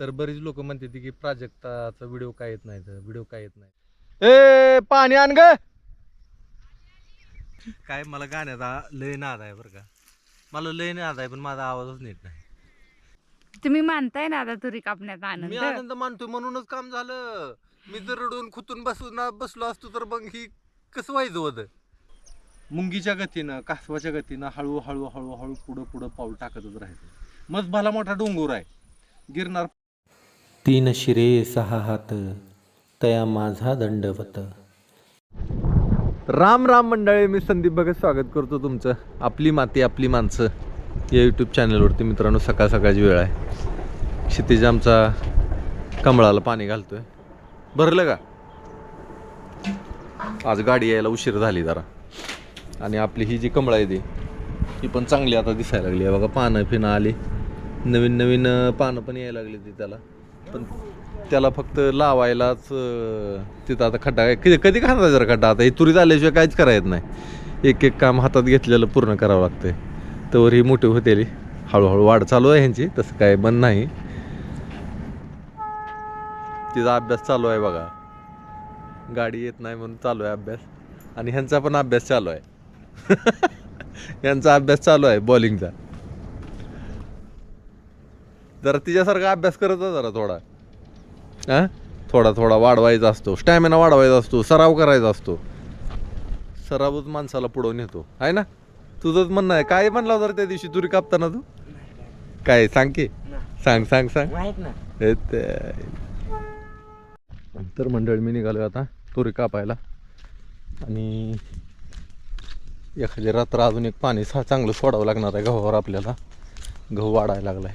तर बरीच लोक म्हणते की प्राजक्ताचा व्हिडिओ काय येत नाही व्हिडिओ काय येत नाही. ए पाणी आण ग. काय मला गाण्याचा लय नाद आहे बरं का. मला लय नाद आहे पण माझा आवाजच नीट नाही. तुम्ही मानताय ना आता तुरी कापण्यात मी आनंद आनंद मानतोय म्हणूनच काम झालं. मी जर रडून खुतून बसून बसलो असतो तर मग ही कसं व्हायचं होतं मुंगीच्या गतीनं कासवाच्या गतीनं हळू हळू हळू हळू पुढं पुढं पाऊल टाकतच राहायचं. मस्त भला मोठा डोंगर आहे. गिरणार तीन शिरे सहा हात तया माझा दंडवत. राम राम मंडळी मी संदीप भगत स्वागत करतो तुमचं. आपली माती आपली माणसं. या यूट्यूब चॅनलवरती मित्रांनो सकाळ सकाळची वेळ आहे. क्षितिज आमचा कमळाला पाणी घालतोय. भरलं का? आज गाडी यायला उशीर झाली जरा. आणि आपली ही जी कमळा आहे ती ही पण चांगली आता दिसायला लागली आहे. बघा पानं फिनं आली. नवीन नवीन पानं पण यायला लागली ती त्याला. पण त्याला फक्त लावायलाच तिथं आता खड्डा कधी कधी खाणार जरा खड्डा? आता हे तुरीत आल्याशिवाय काहीच करायचं नाही. एक एक काम हातात घेतलेलं पूर्ण करावं लागतंय. तर ही मोठी होतेली. हळूहळू वाढ चालू आहे ह्यांची. तसं काय बंद नाही. तिचा अभ्यास चालू आहे बघा. गाडी येत नाही म्हणून चालू आहे अभ्यास. आणि ह्यांचा पण अभ्यास चालू आहे. यांचा अभ्यास चालू आहे बॉलिंगचा जरा तिच्यासारखा अभ्यास करत जा जरा थोडा. हां? थोडा थोडा वाढवायचा असतो. स्टॅमिना वाढवायचा असतो. सराव करायचा असतो. सरावच माणसाला पुढं नेतो. आहे ना? तुझंच म्हणणं आहे. काय म्हणला होता रे त्या दिवशी? तुरी कापताना तू? काय सांग की. सांग सांग सांग. हे तर मंडळी मी निघालो आता तुरी कापायला. आणि एखादी रात्र अजून एक पाणी सा चांगलं सोडावं लागणार आहे. गव्हावर आपल्याला गहू वाढायला लागलाय.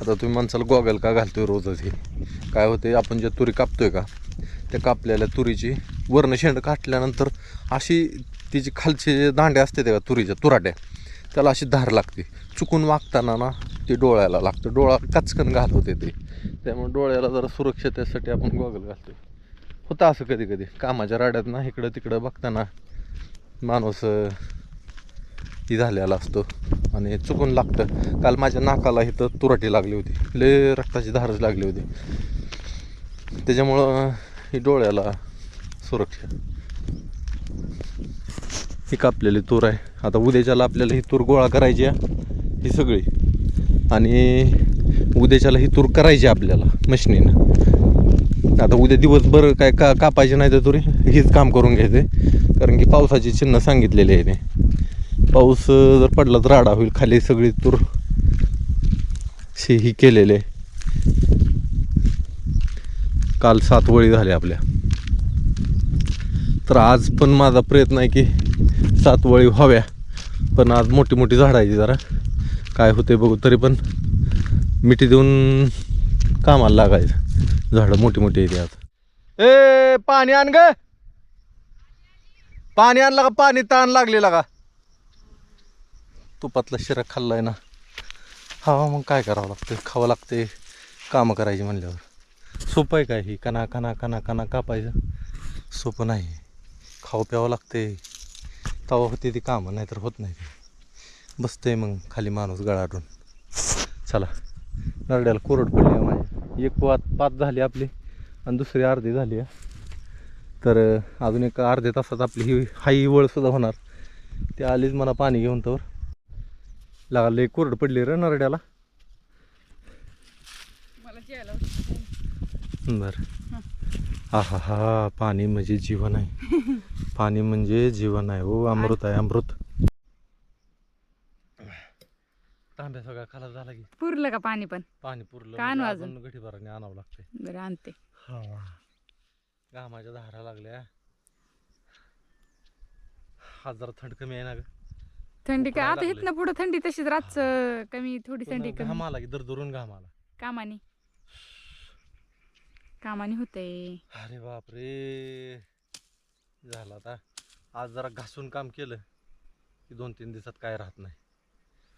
आता तुम्ही माणसाला गॉगल का घालतोय रोजच हे काय होते? आपण ज्या तुरी कापतोय का त्या कापलेल्या तुरीची वर्ण शेंड काटल्यानंतर अशी तिची खालचे जे दांडे असते त्या का तुरीच्या तुराट्या त्याला अशी धार लागते. चुकून वागताना ना ते डोळ्याला लागतं. डोळा कचकन घालत होते ते. त्यामुळे डोळ्याला जरा सुरक्षतेसाठी आपण गॉगल घालतोय. होतं असं कधी कधी कामाच्या राड्यात ना इकडं तिकडं बघताना माणूस ही झालेला असतो. आणि चुकून लागतं. काल माझ्या नाकाला इथं तुराटी लागली होती. लय रक्ताची धारच लागली होती. त्याच्यामुळं ही डोळ्याला सुरक्षा. ही कापलेली तूर आहे. आता उद्याच्याला आपल्याला ही तूर गोळा करायची आहे. ही सगळी. आणि उद्याच्याला ही तूर करायची आहे आपल्याला मशिनीनं. आता उद्या दिवसभर काय का कापायचे नाही तर तुरी हीच काम करून घ्यायचे. कारण की पावसाची चिन्ह सांगितलेली आहे ते पाऊस जर पडला तर राडा होईल. खाली सगळी तूर शेही केलेले. काल सात वळी झाल्या आपल्या. तर आज पण माझा प्रयत्न आहे की सात वळी व्हाव्या. पण आज मोठी मोठी झाडं आहे ती जरा. काय होते बघू तरी पण मिठी देऊन कामाला लागायचं. झाडं मोठी मोठी येते. आज ए पाणी आण ग. पाणी आणला का? पाणी ताण लागलेला का? तुपातला शिरा खाल्लाय ना. हा मग काय करावं लागतं खावं लागते कामं करायची म्हणल्यावर. सोपं आहे काय ही? कणा कना कणा कणा कापायचं. सोपं नाही. खावं प्यावं लागते तवा होते ती कामं नाहीतर होत नाही ते. बसतंय मग खाली माणूस गळाडून. चला नरड्याला कोरड पडली आहे माझी. एक पात पाच झाली आपली आणि दुसरी अर्धी झाली आहे. तर अजून एक अर्ध्या तासात आपली ही हाई वळसुद्धा होणार. ते आलीच मला पाणी घेऊन तर लागले कोरड पडली रे नरड्याला. बर. हा. हा हा पाणी म्हणजे जीवन आहे. पाणी म्हणजे जीवन आहे ओ अमृत आहे अमृत. तांब्या सगळा खाला झाला की. पुरलं का पाणी पण? पाणी पुरलं का आणू म्हणजे अजून? अजून गठीभराने आणावं लागते बरं आणते. हा. घामाच्या धारा लागल्या. हा जरा थंड कमी आहे ना ग. थंडी काय आता. इथनं पुढं थंडी तशीच रातच कमी थोडी थंडी पण घाम कमी. आला की दरदरून घाम आला कामाने. कामाने होते अरे बापरे. झालं आता. आज जरा घासून काम केलं. की दोन तीन दिवसात काय राहत नाही.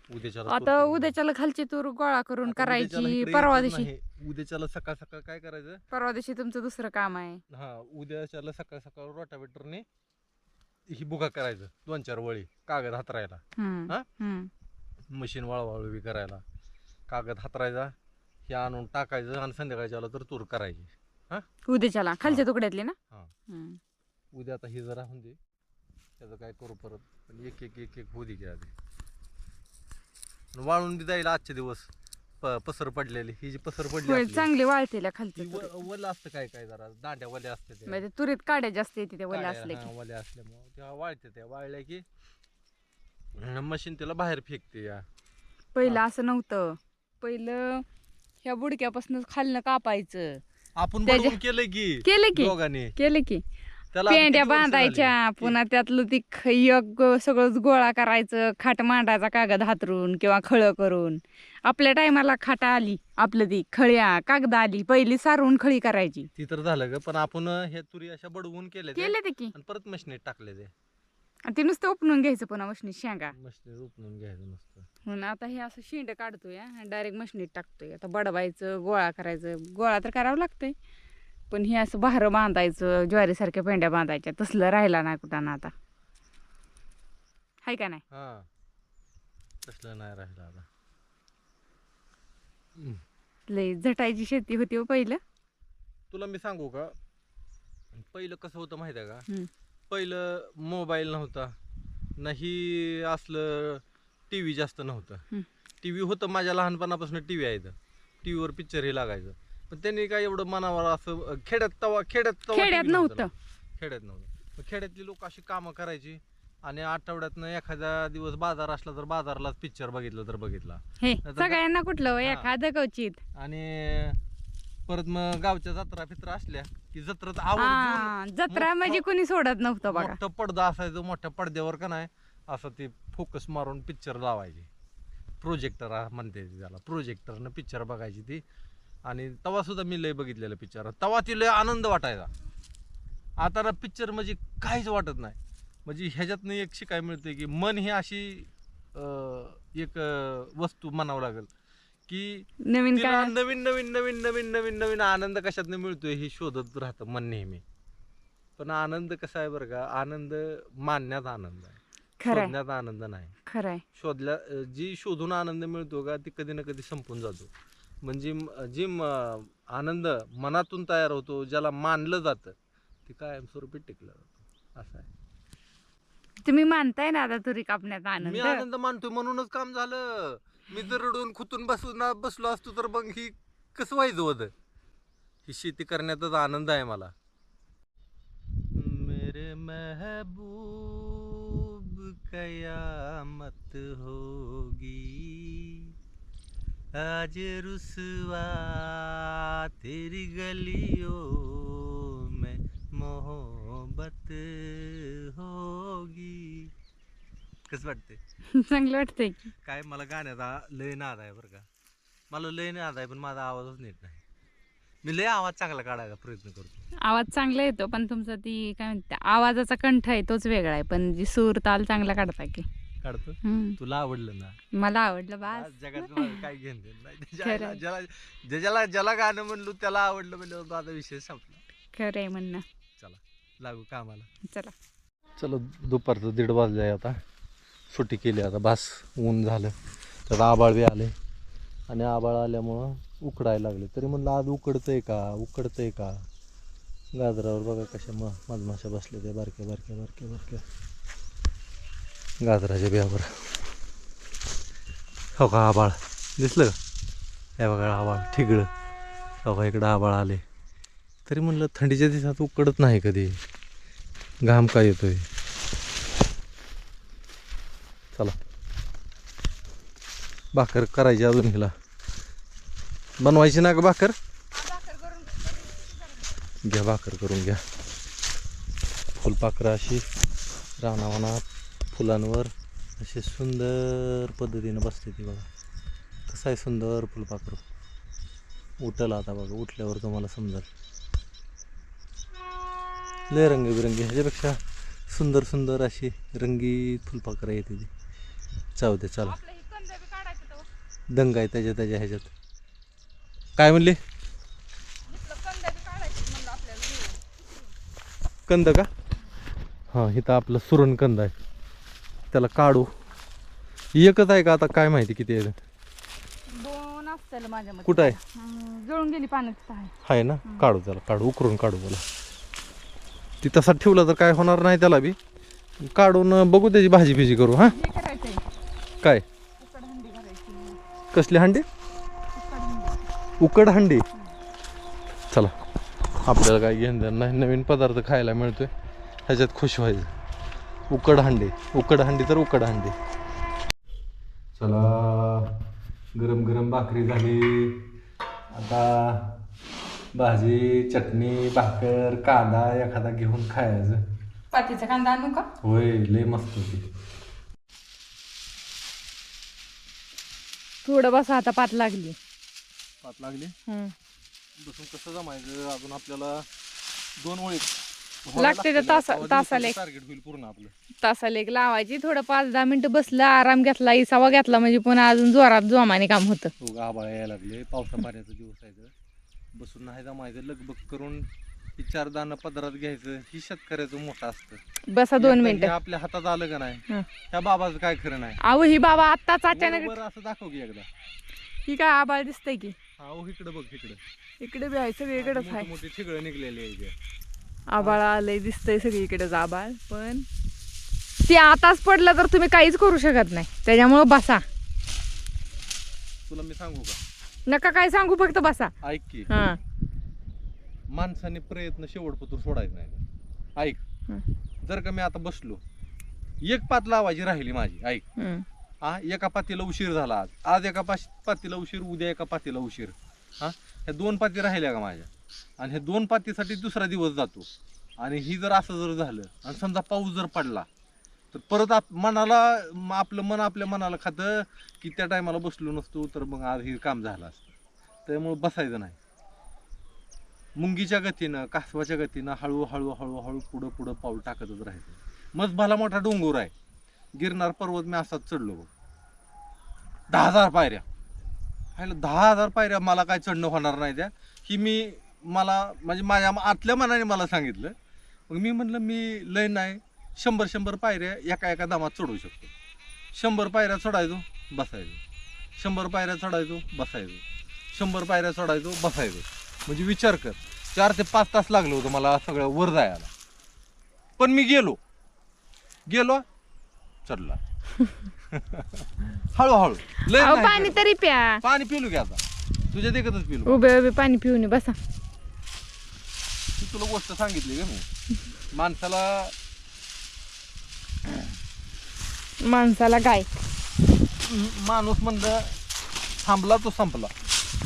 उद्याच्याला आता उद्याच्याला खालची तूर गोळा करून आता उद्याच्याला करायची इकडे परवा यायचंच दिवशी. नाही. उद्याच्याला सकाळ सकाळ काय करायचं? परवा दिवशी तुमचं दुसरं काम आहे. हा उद्याच्याला सकाळ सकाळ रोटावेटरने ही बुगा करायचं. दोन चार वळी कागद हातरायला. हम्म, हा? हम्म. मशीन वळवाळवी करायला. कागद हातरायचा हे आणून टाकायचं आणि संध्याकाळच्या आलं तर तूर करायची. उद्याच्याला खालच्या तुकड्यातले ना? हा. हम्म. उद्या आता हे जरा दे. त्याचं काय करू परत. पण एक एक एक एक होऊ दे की आधी. आणि वाळून बी जाईल आजचे दिवस. प पसर पडलेली. ही जी पसर पडली होय आपली, चांगली वाळतेल्या ती व- तुरीत. वलं असतं काय काय जरा? दांड्या वल्या असते त्या. म्हणजे तुरीत काड्या जास्त येते त्या वल्या काड्या, असल्या हा, की वल्या असल्यामुळं तेव्हा वाळते त्या. वाळल्या की मशीन त्याला बाहेर फेकते या. पहिलं असं नव्हतं. पहिलं ह्या बुडक्यापासून खालनं कापायचं. आपण त्याच्या- केलंय की केलं की. दोघांनी. केलं की. त्याला पेंड्या? बांधायच्या पुन्हा त्यातलं ती ख- एक सगळं गोळा करायचं खाट मांडायचा कागद हातरून किंवा खळ करून. आपल्या टायमाला खाटा आली आपलं ती खळ्या कागद आली पहिली सारवून खळी करायची. ती तर झालं ग पण आपण हे तुरी अशा बडवून त्या केले ते की. आणि परत मशीनीत टाकले ते आणि ते नुसतं उपणून घ्यायचं पुन्हा मशनीत शेंगा. मशीनीत उपणून घ्यायचं नसतं. म्हणून आता हे असं शेंड काढतोय डायरेक्ट मशनीत टाकतोय. आता बडवायचं गोळा करायचं गोळा तर करावं लागतंय. पण हे असं बाहेर बांधायचं ज्वारीसारख्या पेंड्या बांधायच्या. तसलं राहिला नाही कुठं ना आता. हाय का नाही? हा. तसलं नाही राहिलं आता. हम्म. लय झटायची शेती होती हो पहिलं. तुला मी सांगू का? पहिलं कसं होतं माहिती आहे का? हम्म. पहिलं मोबाईल नव्हता. नाही असलं टी व्ही जास्त नव्हतं. हम्म. टी व्ही होतं माझ्या लहानपणापासून टी व्ही यायचं टी व्हीवर पिक्चर हे लागायचं. पण त्यांनी काय एवढं मनावर असं खेड्यात तवा खेड्यात तवा खेड्यात TV नव्हतं. खेड्यात नव्हतं. मग खेड्यातली लोक अशी कामं करायची आणि आठवड्यातनं एखादा दिवस बाजार असला तर बाजारलाच पिक्चर बघितलं तर बघितला. हे आता- सगळ्यांना कुठलं हो. एखादं कवचित. आणि परत मग गावच्या जत्रा फित्रा असल्या की जत्रात हा जत्रा म्हणजे कुणी सोडत नव्हतं बघा. मोठं पडदा असायचं मोठ्या पडद्यावर का नाही असं ते फोकस मारून पिक्चर लावायचे. प्रोजेक्टर म्हणते ते त्याला प्रोजेक्टरनं पिक्चर बघायची ती. आणि तवा सुद्धा मी लय बघितलेलं पिक्चर तवा ती लय आनंद वाटायचा. आता ना पिक्चर म्हणजे काहीच वाटत नाही. म्हणजे ह्याच्यातनं एक शिकाय मिळते की मन ही अशी एक वस्तू म्हणावं लागेल की नवीन नवीन नवीन नवीन नवीन नवीन नवीन आनंद कशातनं मिळतोय हे शोधत राहतं मन नेहमी. पण आनंद कसा आहे बरं का? आनंद मानण्यात आनंद आहे. शोधण्यात आनंद नाही. खरंय शोधल्या जी शोधून आनंद मिळतो का ती कधी ना कधी संपून जातो. म्हणजे जी आनंद मनातून तयार होतो ज्याला मानलं जातं ते कायमस्वरूपी टिकलं जातं. असं आहे. तुम्ही मानताय ना आता तुरी कापण्यात मी आनंद आनंद मानतोय म्हणूनच काम झालं. मी जर रडून खुतून बसून बसलो असतो तर मग ही कसं व्हायचं होतं ही शेती करण्यातच आनंद आहे मला. मेरे महबूब कयामत होगी. आज रुसवा तेरी गलियों में मोहब्बत होगी। कसं वाटते चांगलं वाटतंय की. काय मला गाण्याचा लय नाद आहे बरं का. मला लय नाद आहे पण माझा आवाजच नीट नाही. मी लय आवाज चांगला काढायचा प्रयत्न करतो. आवाज चांगला येतो पण तुमचा ती काय म्हणते आवाजाचा कंठ आहे तोच वेगळा आहे पण जी सूर ताल चांगला काढता की. काढतो. तुला आवडलं ना? मला आवडलं बास. जगात काय देणं नाही. ज्याला. ज्याला गाणं म्हणलो त्याला आवडलं म्हणलं माझा विषय संपला. खरं आहे म्हणणं. चला लागू कामाला. चला. चलो दुपारचं दीड वाजले आहे आता. सुट्टी केली आता बास ऊन झालं. त्यात आबाळ बी आले. आणि आबाळ आल्यामुळं उकडायला लागले. तरी म्हणलं आज उकडतंय का? उकडतंय का? गाजरावर बघा कशा म मधमाशा बसल्या त्या बारक्या बारक्या बारक्या बारक्या. गाजराच्या बियावर. हो का आबाळ? दिसलं का? हे बघा आबाळ ठिगळं. हो का इकडं आबाळ आले. तरी म्हणलं थंडीच्या दिवसात उकडत नाही कधी. घाम काय येतोय? चला. भाकर करायची अजून हिला. बनवायची ना का भाकर? घ्या भाकर करून घ्या. फुलपाखरं अशी रानावनात फुलांवर अशी सुंदर पद्धतीनं बसते ती बघा. कसं आहे सुंदर फुलपाखरं. उठलं आता बघा उठल्यावर तुम्हाला समजेल. लय रंगबिरंगी ह्याच्यापेक्षा सुंदर सुंदर अशी रंगीत फुलपाखरं येते ती. जाऊ दे चला. दंग आहे त्याच्या त्याच्या ह्याच्यात. काय म्हणले? कंद का? हां इथं आपलं सुरण कंद आहे. त्याला काढू. एकच आहे का आता? काय माहिती किती आहे दोन दोन असतील माझ्या मते. कुठं आहे? जळून गेली पाण्यात आहे. आहे ना? काढू त्याला काढू उकरून काढू मला ती तसा ठेवला तर काय होणार नाही त्याला बी. काढून अं, बघू त्याची भाजी फिजी करू हा? हे करायचंय. काय? उकड हंडी करायची. कसली हंडी? उकड हंडी. उकड हंडी. चला आपल्याला काय घेऊन देणार नाही. नवीन पदार्थ खायला मिळतोय. ह्याच्यात खुश व्हायचं. उकड हंडी उकड हंडी तर उकड हंडी चला गरम गरम भाकरी झाली. आता भाजी चटणी भाकर कांदा एखादा घेऊन खायचं. पातीचा कांदा आणू का? होय लय मस्त होती. थोडं बसा आता पात लागली. पात लागली? हं. बसून कसं जमायचं? अजून आपल्याला दोन ओळी लागते तर तासा- तासाला एक. टार्गेट होईल पूर्ण आपलं. तासाला एक लावायची थोडं पाच दहा मिनिटं बसलं आराम घेतला इसावा घेतला म्हणजे पुन्हा अजून जोरात जोमाने काम होतं. हो यायला लागले. पावसा पाण्याचा दिवस आहे. बसून नाही जमायचं लगबग करून ही चार दाणं पदरात घ्यायचं ही शेतकऱ्याचं मोठं असतं. बसा दोन मिनिटं. आपल्या हातात आलं का नाही? हं. त्या बाबाचं काय खरं नाही? अहो ही बाबा आत्ताच अचानक बरोबर असं दाखव की एकदा. ही काय आबाळ दिसतंय की? हा ओ इकडे बघ इकडे. इकडे बी आहे सगळीकडेच आहे. मोठी ठिगळं निघलेली आहे इथे. आबाळ आलंय दिसतंय सगळीकडेच आबाळ पण ते आताच पडलं तर तुम्ही काहीच करू शकत नाही. त्याच्यामुळं बसा. तुला मी सांगू का? नका काय सांगू फक्त बसा. ऐक की. हा. माणसाने प्रयत्न शेवटपतूर सोडायचा नाही ऐक. हं. जर का मी आता बसलो एक पात लावायची राहिली माझी ऐक. हम्म. हा एका पातीला उशीर झाला आज. आज एका पाश पातीला उशीर उद्या एका पातीला उशीर. हा? ह्या दोन पाती राहिल्या का माझ्या? आणि हे दोन पातीसाठी दुसरा दिवस जातो. आणि ही जर असं जर झालं आणि समजा पाऊस जर पडला तर परत आप मनाला आपलं मन आपल्या मनाला खातं की त्या टायमाला बसलो नसतो तर मग आज हे काम झालं असतं. त्यामुळं बसायचं नाही. मुंगीच्या गतीनं कासवाच्या गतीनं हळूहळू हळूहळू पुढं पुढं पाऊल टाकतच राहायचं. मग भला मोठा डोंगर आहे. गिरनार पर्वत मी असाच चढलो दहा हजार पायऱ्या. हायला दहा हजार पायऱ्या मला काय चढणं होणार नाही त्या. ही मी मला म्हणजे माझ्या आतल्या मनाने मला सांगितलं. मग मी म्हणलं मी लय नाही शंभर शंभर पायऱ्या एका एका दामात चढवू शकतो. शंभर पायऱ्या चढायचो बसायचो. शंभर पायऱ्या चढायचो बसायचो. शंभर पायऱ्या चढायचो बसायचो. म्हणजे विचार कर चार ते पाच तास लागलं होतं मला सगळं वर जायला. पण मी गेलो. गेलो चढला. हळूहळू. लय पाणी. तरी प्या. पाणी पिलू की आता. तुझ्या देखतच पिलू. उभे उभे पाणी पिऊन बसा. तुला गोष्ट सांगितली का मी? माणसाला माणसाला काय? माणूस म्हणलं थांबला तो संपला.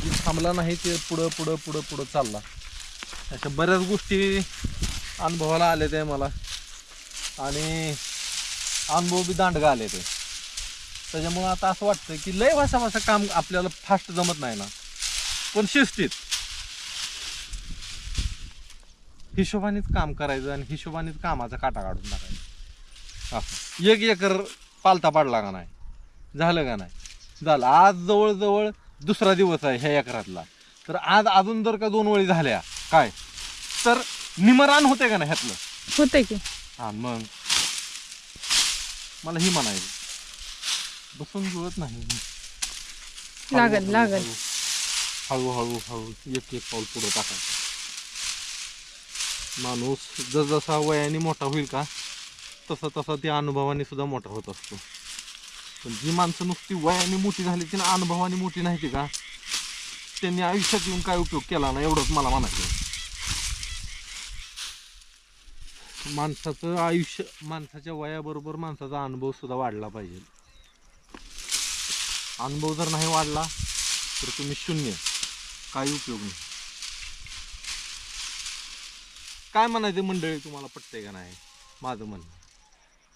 जी थांबला नाही ते पुढं पुढं पुढं पुढं चालला. अशा बऱ्याच गोष्टी अनुभवाला आले ते मला. आणि अनुभव बी दांडगा आले ते. त्याच्यामुळं आता असं वाटतं की लय भाषा भाषा काम आपल्याला फास्ट जमत नाही ना. पण शिस्तीत. हिशोबानेच काम करायचं आणि हिशोबानेच कामाचा काटा काढून टाकायचा. असं एक एकर पालता पाडला का नाही? झालं का नाही? झालं. आज जवळजवळ दुसरा दिवस आहे ह्या एकरातला. तर आज अजून जर का दोन वळी झाल्या काय? तर निमरान होते का नाही ह्यातलं? होतंय की. हा मग? मला ही म्हणायचं. बसून जुळत नाही. लागल, लागल. हळू हळू हळू एक एक पाऊल पुढे टाकायचं. माणूस जसजसा वयाने मोठा होईल का तसा तसा त्या अनुभवाने सुद्धा मोठा होत असतो. पण जी माणसं नुसती वयाने मोठी झाली ती ना अनुभवाने मोठी नाही ती का त्यांनी आयुष्यात येऊन काय उपयोग केला ना एवढंच मला म्हणायचं माणसाचं आयुष्य माणसाच्या वयाबरोबर माणसाचा अनुभव सुद्धा वाढला पाहिजे. अनुभव जर नाही वाढला तर तुम्ही शून्य. काही उपयोग नाही. काय म्हणायचं मंडळी तुम्हाला पटतंय का नाही? माझं म्हणणं.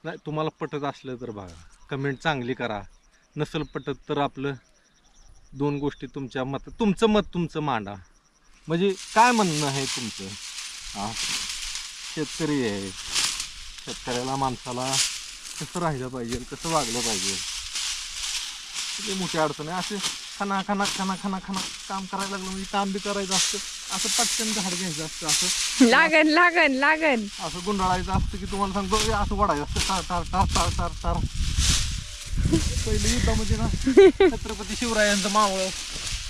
नाही तुम्हाला पटत असलं तर बघा. कमेंट चांगली करा. नसल पटत तर आपलं दोन गोष्टी तुमच्या मत तुमचं मत तुमचं मांडा. म्हणजे काय म्हणणं आहे तुमचं? हां. शेतकरी आहे. शेतकऱ्याला माणसाला कसं राहिलं पाहिजे कसं वागलं पाहिजे? मोठी अडचण आहे. असे खाना खाना खाना खाना खाना काम करायला लागलं म्हणजे काम बी करायचं असतं. असं पटकन झाड घ्यायचं असतं असं लागन लागन लागन. असं गुंडाळायचं असतं की तुम्हाला सांगतो हे असं वाढायचं असतं टार टार टार टार टार टार पहिलं युद्धामध्ये ना छत्रपती शिवरायांचं मावळ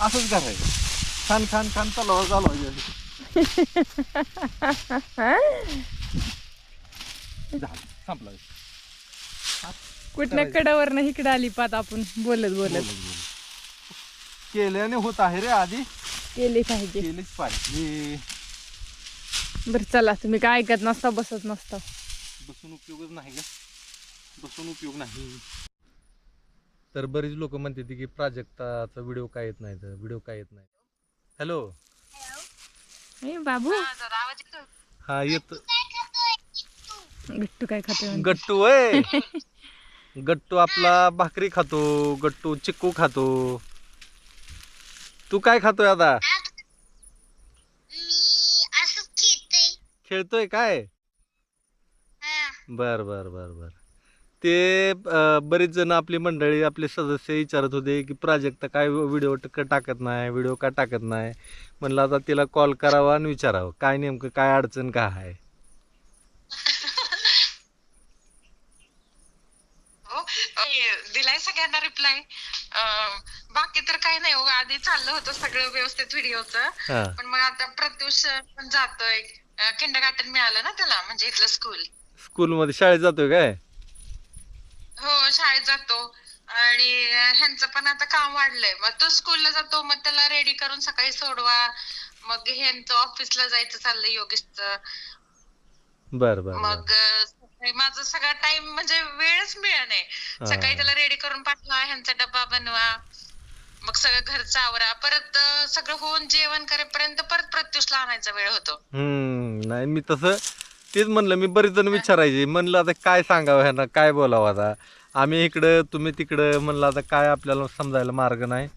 असंच करायचं. खान खान खान तलवार चालवायची संपला. कुठल्या कडावरनं इकडे आली पात आपण? बोलत बोलत. केल्याने होत आहे रे आधी. केली पाहिजे. केलीच पाहिजे. बरं चला तुम्ही काय ऐकत नसता बसत नसता. बसून उपयोगच नाही का? बसून उपयोग नाही. तर बरीच लोक म्हणते की प्राजक्ताचा व्हिडिओ काय येत नाही तर व्हिडिओ काय येत नाही. हॅलो? ए बाबू? हा येत. गट्टू काय खाते. गट्टू वय गट्टू आपला भाकरी खातो गट्टू चिक्कू खातो. तू काय खातोय आता? खेळतोय. काय? बर बर बर बर. ते बरेच जण आपली मंडळी आपले सदस्य विचारत होते की प्राजक्ता काय व्हिडिओ टाकत नाही व्हिडिओ का टाकत नाही? म्हणलं आता तिला कॉल करावा आणि विचारावं. काय नेमकं काय अडचण काय आहे? हो दिलाय सगळ्यांना रिप्लाय बाकी तर काही नाही हो आधी चाललं होतं सगळं व्यवस्थित व्हिडिओचं हा. पण मग आता प्रत्युष पण जातोय. किंड गार्डन मिळालं ना त्याला म्हणजे इथलं स्कूल स्कूलमध्ये शाळेत जातोय काय? हो शाळेत जातो. आणि ह्यांचं पण आता काम वाढलंय. मग तो स्कूलला जातो मग त्याला रेडी करून सकाळी सोडवा. मग ह्यांचं ऑफिसला जायचं चाललंय योगेशचं. बर बर बर. मग अं, सकाळी माझा सगळा टाइम म्हणजे वेळच मिळत नाही सकाळी त्याला रेडी करून पाठवा ह्यांचा डब्बा बनवा. मग सगळं घरचं आवरा परत अं, सगळं होऊन जेवण करेपर्यंत परत प्रत्युषला आणायचा वेळ होतो. हम्म नाही मी तसं तेच म्हणलं मी बरेच जण विचारायचे. म्हणलं आता काय सांगावं ह्यांना काय बोलावं आता? आम्ही इकडं तुम्ही तिकडं म्हणलं आता काय आपल्याला समजायला मार्ग नाही.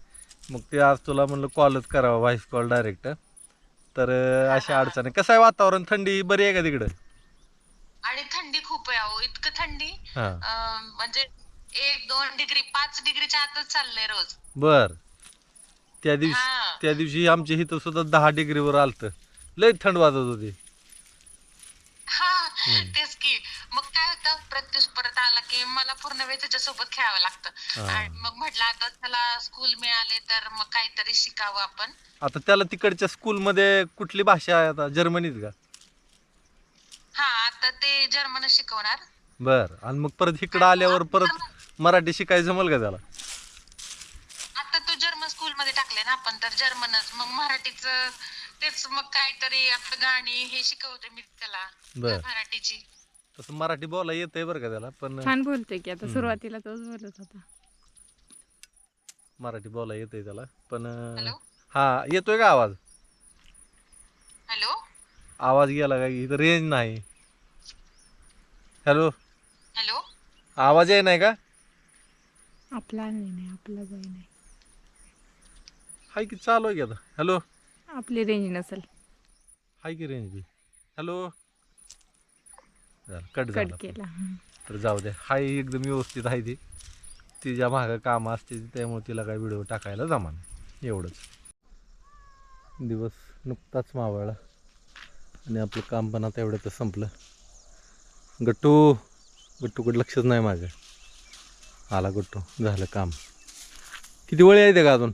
मग ते आज तुला म्हणलं कॉलच करावा व्हॉइस कॉल डायरेक्ट. तर अं, अशी अडचण. आहे कसं आहे वातावरण? थंडी बरी आहे का तिकडं? आणि थंडी खूप आहे अहो इतकं थंडी. हां. अं, म्हणजे एक दोन डिग्री पाच डिग्रीच्या आतच चाललंय रोज. बर. त्या दिवशी. त्या दिवशी आमच्या इथं सुद्धा दहा डिग्रीवर आलतं. लय थंड वाजत होती. हा तेच की. मग काय होतं प्रत्युष परत आला की मला पूर्ण वेळ त्याच्यासोबत खेळावं लागतं. आणि मग म्हटलं आता त्याला स्कूल मिळाले तर मग काहीतरी शिकावं आपण. आता त्याला तिकडच्या स्कूलमध्ये कुठली भाषा आहे आता? जर्मनीत का? हा आता ते जर्मन शिकवणार. बर. आणि मग परत इकडं आल्यावर परत मराठी शिकायचं जमल का त्याला आता तो जर्मन स्कूल मध्ये टाकले ना आपण तर जर्मनच. मग मराठीचं तेच मग काहीतरी आपलं गाणी हे शिकवते मी त्याला बर. मराठीची. तसं मराठी बोला येतंय बरं का त्याला पण छान बोलतोय की आता सुरुवातीला तोच बोलत होता. मराठी बोला येतंय त्याला पण अं, हॅलो? हा येतोय का आवाज? हॅलो? आवाज गेला का? इथं रेंज नाही. हॅलो? हॅलो? आवाज आहे नाही का? आपला नाही नाही आपला जाई नाही. हाय की चालू आहे की आता? हॅलो आपली रेंज नसेल. हाय की रेंज बी? हॅलो कट कट झाला केला. तर जाऊ दे हाय एकदम व्यवस्थित आहे ती. तिच्या मागं कामं असते त्यामुळे तिला काय व्हिडिओ टाकायला जमा नाही. एवढंच. दिवस नुकताच मावळला. आणि आपलं काम पण आता एवढं तर संपलं. गट्टू गट्टूकडे लक्षच नाही माझं आला गट्टू झालं काम. किती वळी आहे ते का अजून?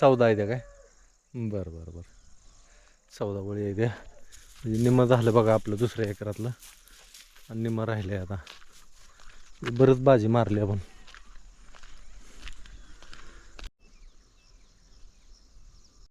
चौदा आहे त्या काय? बरं बरं बरं. चौदा बळी आहे त्या. म्हणजे निम्मं झालं बघा आपलं दुसऱ्या एकरातलं. आणि निम्मं राहिलं आहे आता. बरंच बाजी मारली आपण.